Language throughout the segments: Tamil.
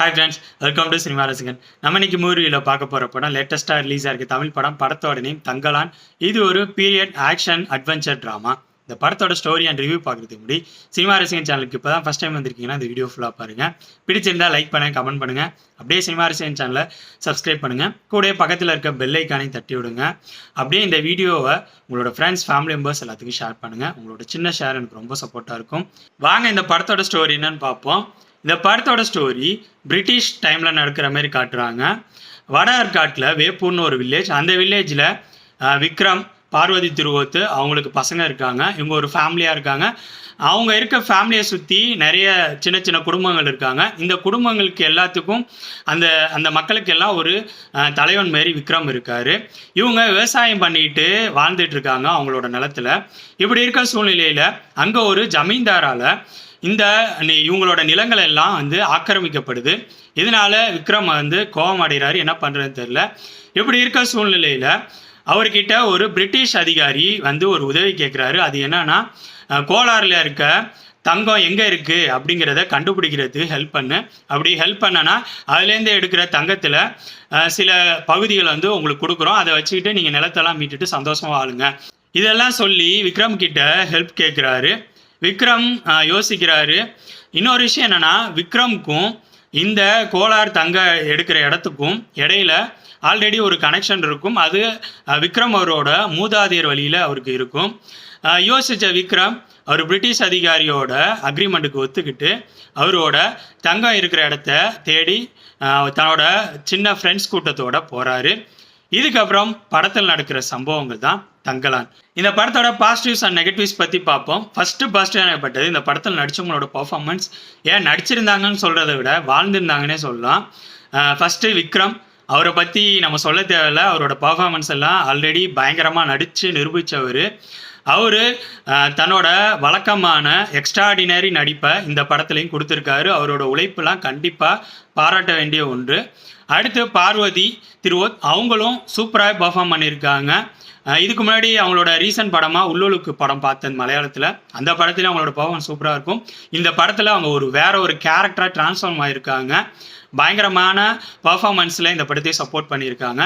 Hi friends welcome to cinema ரசிகன் நம்ம இன்னைக்கு மூவியில் பார்க்க போகிற படம் லேட்டஸ்ட்டாக ரிலீஸாக இருக்குது தமிழ் படம் படத்தோட நேம் தங்கலான். இது ஒரு பீரியட் ஆக்ஷன் அட்வென்ச்சர் ட்ராமா இந்த படத்தோட ஸ்டோரி அண்ட் ரிவ்யூ பார்க்குறதுக்கு முன்னாடி சினிமா ரசிகன் சேனலுக்கு இப்போ தான் ஃபஸ்ட் டைம் வந்திருக்கீங்கன்னா இந்த வீடியோ ஃபுல்லாக பாருங்கள் பிடிச்சிருந்தா லைக் பண்ணுங்க கமெண்ட் பண்ணுங்கள் அப்படியே சினிமா ரசிகன் சேனலை சப்ஸ்கிரைப் பண்ணுங்கள் கூட பக்கத்தில் இருக்க பெல் ஐக்கானையும் தட்டி விடுங்க. அப்படியே இந்த வீடியோவை உங்களோட ஃப்ரெண்ட்ஸ் ஃபேமிலி மெம்பர்ஸ் எல்லாத்துக்கும் ஷேர் பண்ணுங்கள் உங்களோட சின்ன ஷேர் எனக்கு ரொம்ப சப்போர்ட்டாக இருக்கும். வாங்க இந்த படத்தோட ஸ்டோரி என்னன்னு பார்ப்போம். இந்த படத்தோட ஸ்டோரி பிரிட்டிஷ் டைமில் நடக்கிற மாதிரி காட்டுறாங்க. வட ஆற்காட்டில் வேப்பூர்னு ஒரு வில்லேஜ் அந்த வில்லேஜில் விக்ரம் பார்வதி திருவோத்து அவங்களுக்கு பசங்க இருக்காங்க. இவங்க ஒரு ஃபேமிலியாக இருக்காங்க. அவங்க இருக்க ஃபேமிலியை சுற்றி நிறைய சின்ன சின்ன குடும்பங்கள் இருக்காங்க. இந்த குடும்பங்களுக்கு எல்லாத்துக்கும் அந்த அந்த மக்களுக்கு எல்லாம் ஒரு தலைவன் மாரி விக்ரம் இருக்கார். இவங்க விவசாயம் பண்ணிட்டு வாழ்ந்துட்டு இருக்காங்க அவங்களோட நிலத்துல. இப்படி இருக்க சூழ்நிலையில் அங்கே ஒரு ஜமீன்தாரால் இந்த இவங்களோட நிலங்கள் எல்லாம் வந்து ஆக்கிரமிக்கப்படுது. இதனால விக்ரம் வந்து கோபம் அடைகிறாரு. என்ன பண்ணுறதுன்னு தெரில இப்படி இருக்க சூழ்நிலையில் அவர்கிட்ட ஒரு பிரிட்டிஷ் அதிகாரி வந்து ஒரு உதவி கேட்குறாரு. அது என்னன்னா அஹ், கோலாரில் இருக்க தங்கம் எங்கே இருக்குது அப்படிங்கிறத கண்டுபிடிக்கிறதுக்கு ஹெல்ப் பண்ணு. அப்படி ஹெல்ப் பண்ணனா அதுலேருந்து எடுக்கிற தங்கத்தில் சில பகுதிகளை வந்து உங்களுக்கு கொடுக்குறோம். அதை வச்சுக்கிட்டு நீங்கள் நிலத்தெல்லாம் மீட்டுட்டு சந்தோஷமாக வாழுங்க. இதெல்லாம் சொல்லி விக்ரம் கிட்ட ஹெல்ப் கேட்குறாரு. விக்ரம் யோசிக்கிறாரு. இன்னொரு விஷயம் என்னன்னா விக்ரம்க்கும் இந்த கோலார் தங்க எடுக்கிற இடத்துக்கும் இடையில ஆல்ரெடி ஒரு கனெக்ஷன் இருக்கும். அது விக்ரம் அவரோட மூதாதையர் வழியில் அவருக்கு இருக்கும். யோசித்த யோசிச்ச விக்ரம் அவர் பிரிட்டிஷ் அதிகாரியோட அக்ரிமெண்ட்டுக்கு ஒத்துக்கிட்டு அவரோட தங்கம் இருக்கிற இடத்த தேடி தன்னோட சின்ன ஃப்ரெண்ட்ஸ் கூட்டத்தோட போகிறாரு இதுக்கப்புறம் படத்தில் நடக்கிற சம்பவங்கள் தான் தங்கலான். இந்த படத்தோட பாசிட்டிவ்ஸ் அண்ட் நெகட்டிவ்ஸ் பற்றி பார்ப்போம். ஃபர்ஸ்ட் பாசிட்டிவ் எனப்பட்டது இந்த படத்தில் நடித்தவங்களோட பர்ஃபார்மன்ஸ் ஏன் நடிச்சிருந்தாங்கன்னு சொல்கிறத விட வாழ்ந்திருந்தாங்கன்னே சொல்லலாம். ஃபஸ்ட்டு விக்ரம். அவரை பற்றி நம்ம சொல்ல தேவையில்ல. அவரோட பர்ஃபார்மன்ஸ் எல்லாம் ஆல்ரெடி பயங்கரமாக நடித்து நிரூபித்தவர் அவர் தன்னோட வழக்கமான எக்ஸ்ட்ராடினரி நடிப்பை இந்த படத்துலையும் கொடுத்துருக்காரு. அவரோட உழைப்புலாம் கண்டிப்பாக பாராட்ட வேண்டிய ஒன்று. அடுத்து பார்வதி திருவோத் அவங்களும் சூப்பராக பர்ஃபார்ம் பண்ணியிருக்காங்க. இதுக்கு முன்னாடி அவங்களோட ரீசன்ட் படமாக உள்ளுலுக்கு படம் பார்த்தேன் மலையாளத்தில். அந்த படத்துல அவங்களோட பர்ஃபார்மன்ஸ் சூப்பராக இருக்கும். இந்த படத்தில் அவங்க ஒரு வேற ஒரு கேரக்டராக ட்ரான்ஸ்ஃபார்ம் ஆகியிருக்காங்க பயங்கரமான பர்ஃபார்மன்ஸில் இந்த படத்தை சப்போர்ட் பண்ணியிருக்காங்க.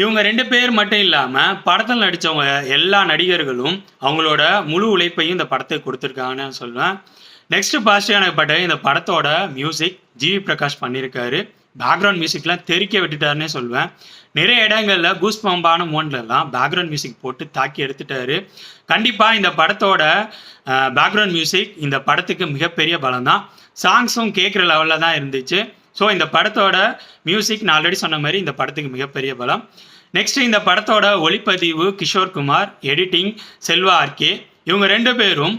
இவங்க ரெண்டு பேர் மட்டும் இல்லாமல் படத்தில் நடித்தவங்க எல்லா நடிகர்களும் அவங்களோட முழு உழைப்பையும் இந்த படத்துக்கு கொடுத்துருக்காங்கன்னு சொல்லுவேன். நெக்ஸ்ட் பாசிட்டிவான பட்ட இந்த படத்தோட மியூசிக் ஜிவி பிரகாஷ் பண்ணியிருக்காரு. பேக்ரவுண்ட் மியூசிக்லாம் தெறிக்க விட்டுட்டாருன்னே சொல்லுவேன். நிறைய இடங்களில் கூஸ் பம்பான மோன்லலாம் பேக்ரவுண்ட் மியூசிக் போட்டு தாக்கி எடுத்துட்டாரு. கண்டிப்பாக இந்த படத்தோட பேக்ரவுண்ட் மியூசிக் இந்த படத்துக்கு மிகப்பெரிய பலம் தான் சாங்ஸும் கேட்குற லெவலில் தான் இருந்துச்சு. ஸோ இந்த படத்தோட மியூசிக் நான் ஆல்ரெடி சொன்ன மாதிரி இந்த படத்துக்கு மிகப்பெரிய பலம். நெக்ஸ்ட் இந்த படத்தோட ஒளிப்பதிவு கிஷோர் குமார் எடிட்டிங் செல்வா ஆர்கே இவங்க ரெண்டு பேரும்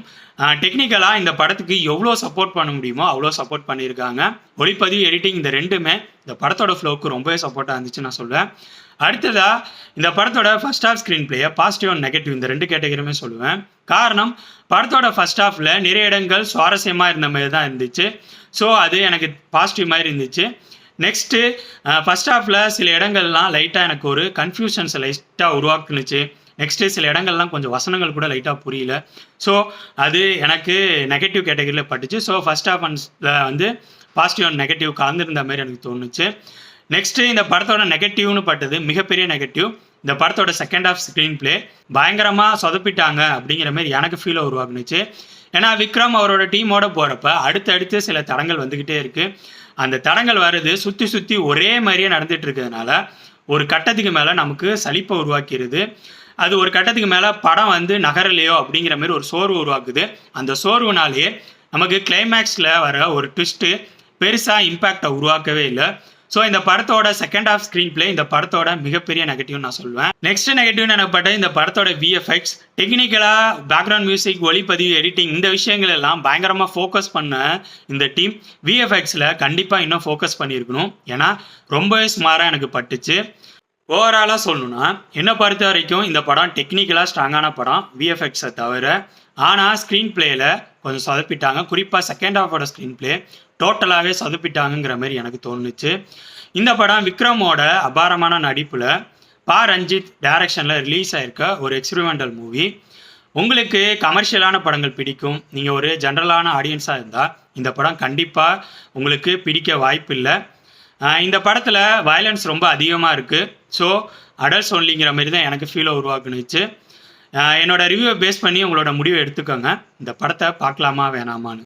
டெக்னிக்கலாக இந்த படத்துக்கு எவ்வளோ சப்போர்ட் பண்ண முடியுமோ அவ்வளோ சப்போர்ட் பண்ணியிருக்காங்க. ஒளிப்பதிவு எடிட்டிங் இந்த ரெண்டுமே இந்த படத்தோட ஃப்ளோவுக்கு ரொம்பவே சப்போர்ட்டாக இருந்துச்சு நான் சொல்லுவேன் அடுத்ததா இந்த படத்தோட ஃபர்ஸ்ட் ஹாஃப் ஸ்க்ரீன் பிளேயை பாசிட்டிவ் அண்ட் நெகட்டிவ் இந்த ரெண்டு கேட்டகரியுமே சொல்லுவேன். காரணம் படத்தோட ஃபர்ஸ்ட் ஹாஃபில் நிறைய இடங்கள் சுவாரஸ்யமாக இருந்த மாதிரி தான் இருந்துச்சு. ஸோ அது எனக்கு பாசிட்டிவ் மாதிரி இருந்துச்சு. நெக்ஸ்ட்டு ஃபர்ஸ்ட் ஹாஃபில் சில இடங்கள்லாம் லைட்டாக எனக்கு ஒரு கன்ஃபியூஷன்ஸ் லைட்டாக உருவாக்குனுச்சு. நெக்ஸ்ட்டு சில இடங்கள்லாம் கொஞ்சம் வசனங்கள் கூட லைட்டாக புரியல. ஸோ அது எனக்கு நெகட்டிவ் கேட்டகரியில் பட்டுச்சு. ஸோ ஃபர்ஸ்ட் ஹாஃப் அண்ட்ஸில் வந்து பாசிட்டிவ் அண்ட் நெகட்டிவ் கலந்துருந்த மாதிரி எனக்கு தோணுச்சு. நெக்ஸ்ட்டு இந்த படத்தோட நெகட்டிவ்னு பட்டது மிகப்பெரிய நெகட்டிவ் இந்த படத்தோட செகண்ட் ஆஃப் ஸ்க்ரீன் பிளே பயங்கரமாக சொதப்பிட்டாங்க அப்படிங்கிற மாதிரி எனக்கு ஃபீலை உருவாக்குனுச்சு ஏன்னா விக்ரம் அவரோட டீமோட போகிறப்ப அடுத்தடுத்து சில தடங்கள் வந்துக்கிட்டே இருக்குது அந்த தடங்கள் வருது சுற்றி சுற்றி ஒரே மாதிரியே நடந்துட்டு இருக்கிறதுனால ஒரு கட்டத்துக்கு மேலே நமக்கு சலிப்பை உருவாக்கிடுது அது ஒரு கட்டத்துக்கு மேலே படம் வந்து நகரலையோ அப்படிங்கிற மாதிரி ஒரு சோர்வு உருவாக்குது. அந்த சோர்வுனாலேயே நமக்கு கிளைமேக்ஸில் வர ஒரு ட்விஸ்ட்டு பெருசாக இம்பேக்டை உருவாக்கவே இல்லை. ஸோ இந்த படத்தோட செகண்ட் ஹாஃப் ஸ்க்ரீன் பிளே இந்த படத்தோட மிகப்பெரிய நெகட்டிவ் நான் சொல்லுவேன். நெக்ஸ்ட் நெகட்டிவ் எனப்பட்ட இந்த படத்தோட விஎஃப்எக்ஸ் டெக்னிக்கலாக பேக்ரவுண்ட் மியூசிக் ஒளிப்பதிவு எடிட்டிங் இந்த விஷயங்கள் எல்லாம் பயங்கரமாக ஃபோக்கஸ் பண்ண இந்த டீம் விஎஃப்எக்ஸில் கண்டிப்பாக இன்னும் ஃபோக்கஸ் பண்ணியிருக்கணும். ஏன்னா ரொம்பவே சுமாராக எனக்கு பட்டுச்சு. ஓவராலாக சொல்லணும்னா என்னை பொறுத்த வரைக்கும் இந்த படம் டெக்னிக்கலாக ஸ்ட்ராங்கான படம் விஎஃப்எக்ஸை தவிர. ஆனால் ஸ்க்ரீன் பிளேயில் கொஞ்சம் சொதப்பிட்டாங்க. குறிப்பாக செகண்ட் ஹாஃபோட ஸ்க்ரீன் பிளே டோட்டலாகவே சதுப்பிட்டாங்கிற மாதிரி எனக்கு தோணுச்சு. இந்த படம் விக்ரமோட அபாரமான நடிப்பில் பா. ரஞ்சித் டைரக்ஷனில் ரிலீஸ் ஆயிருக்க ஒரு எக்ஸ்பிரிமெண்டல் மூவி உங்களுக்கு கமர்ஷியலான படங்கள் பிடிக்கும். நீங்கள் ஒரு ஜென்ரலான ஆடியன்ஸாக இருந்தால் இந்த படம் கண்டிப்பாக உங்களுக்கு பிடிக்க வாய்ப்பு இல்லை இந்த படத்தில் வயலன்ஸ் ரொம்ப அதிகமாக இருக்குது ஸோ அடல்ட்ஸ் ஒன்லிங்கிற மாதிரி தான் எனக்கு ஃபீலை உருவாக்குனுச்சு. என்னோடய ரிவ்யூவை பேஸ் பண்ணி உங்களோட முடிவை எடுத்துக்கோங்க. இந்த படத்தை பார்க்கலாமா வேணாமான்னு.